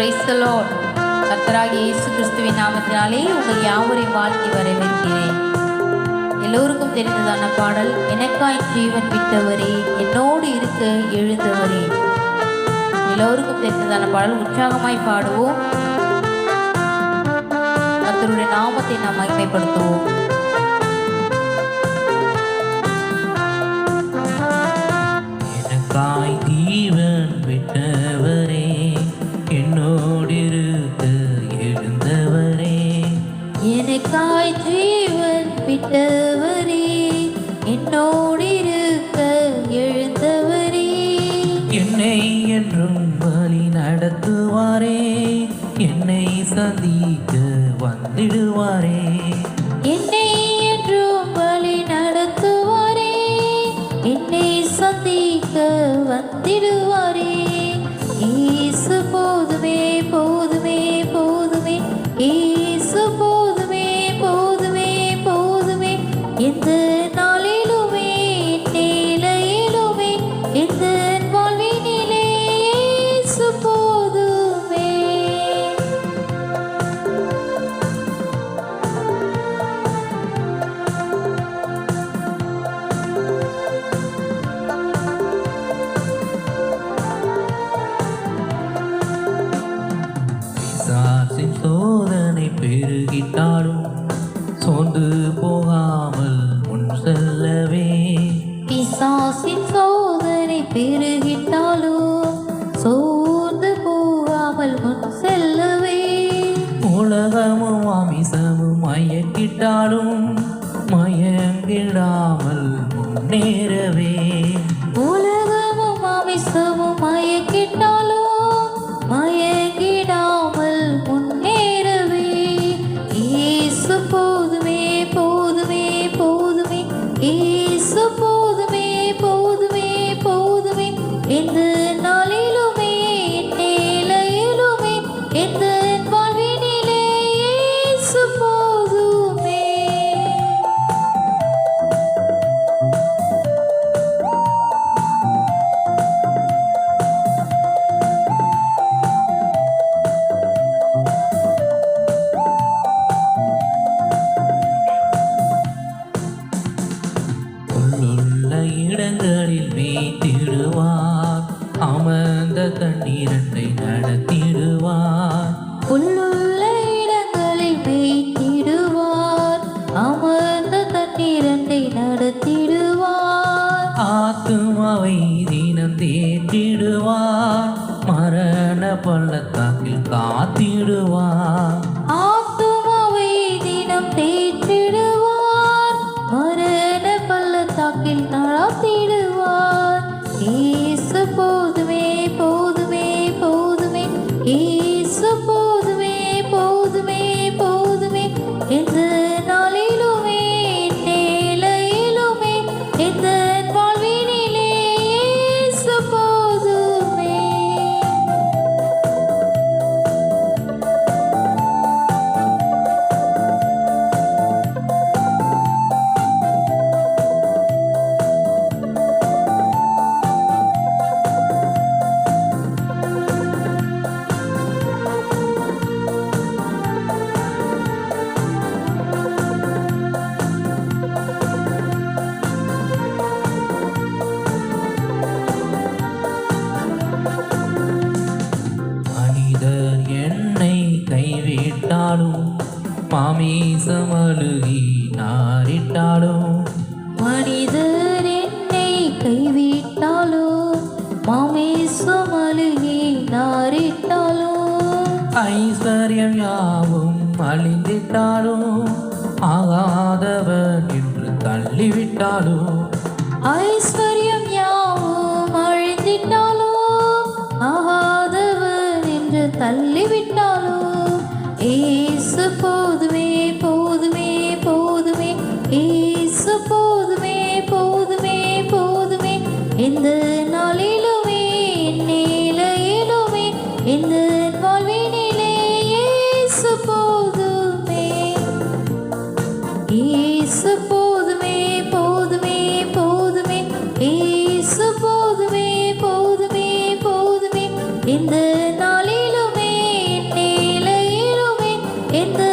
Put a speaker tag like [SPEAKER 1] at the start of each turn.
[SPEAKER 1] பிரைசலோ கத்தராக இயேசு கிறிஸ்துவின் நாமத்தினாலே உங்கள் யாவரையும் வாழ்த்தி வரவேற்கிறேன். எல்லோருக்கும் தெரிந்ததான பாடல் எனக்காய் ஜீவன் விட்டவரே என்னோடு இருக்க எழுந்தவரே. எல்லோருக்கும் தெரிந்ததான பாடல் உற்சாகமாய் பாடுவோம். கத்தருடைய நாமத்தை நாம் மகிமைப்படுத்துவோம்.
[SPEAKER 2] எனக்காய் ஜீவன்
[SPEAKER 1] விட்ட என்னோடு இருக்க எழுந்தவரே.
[SPEAKER 2] என்னை என்றும் வழி நடத்துவாரே. என்னை சந்திக்க வந்திடுவாரே.
[SPEAKER 1] என்னை என்றும் வழி நடத்துவாரே. என்னை சந்திக்க வந்திடுவாரே.
[SPEAKER 2] பெருகிட்டாலும் சோர்ந்து போகாமல் முன் செல்லவே.
[SPEAKER 1] பிசாசின் சோதனை பெருகிட்டாலும் சோர்ந்து போகாமல் முன் செல்லவே.
[SPEAKER 2] உலகமும் அமிசமும் மயக்கிட்டாலும் மயங்கிடாமல் முன்னேறவே.
[SPEAKER 1] போதுமே போதுமே போதுமே போதுமே. எந்த நாளிலுமே என் நிலையிலுமே எந்த
[SPEAKER 2] ஆத்துமாவை தினம் தேற்றிடுவார் மரண பள்ளத்தாக்கில் காத்திடுவார்.
[SPEAKER 1] ஆத்துமாவை தினம் தேற்றிடுவார் மரண பள்ளத்தாக்கில்
[SPEAKER 2] மாமீசம் அழுகி நாரிட்டாலும்
[SPEAKER 1] மனிதர் என்னை கைவிட்டாலும் மாமேசம் அழுகி நாரிட்டாலும்
[SPEAKER 2] ஐஸ்வர்யம் யாவும் அழிந்திட்டாலும் ஆகாதவன் என்று தள்ளிவிட்டாலும்
[SPEAKER 1] ஐஸ்வர்யம் யாவும் அழிந்திட்டாலும் ஆகாதவன் என்று தள்ளிவிட்டாலும் ஏசு போதுமே. in the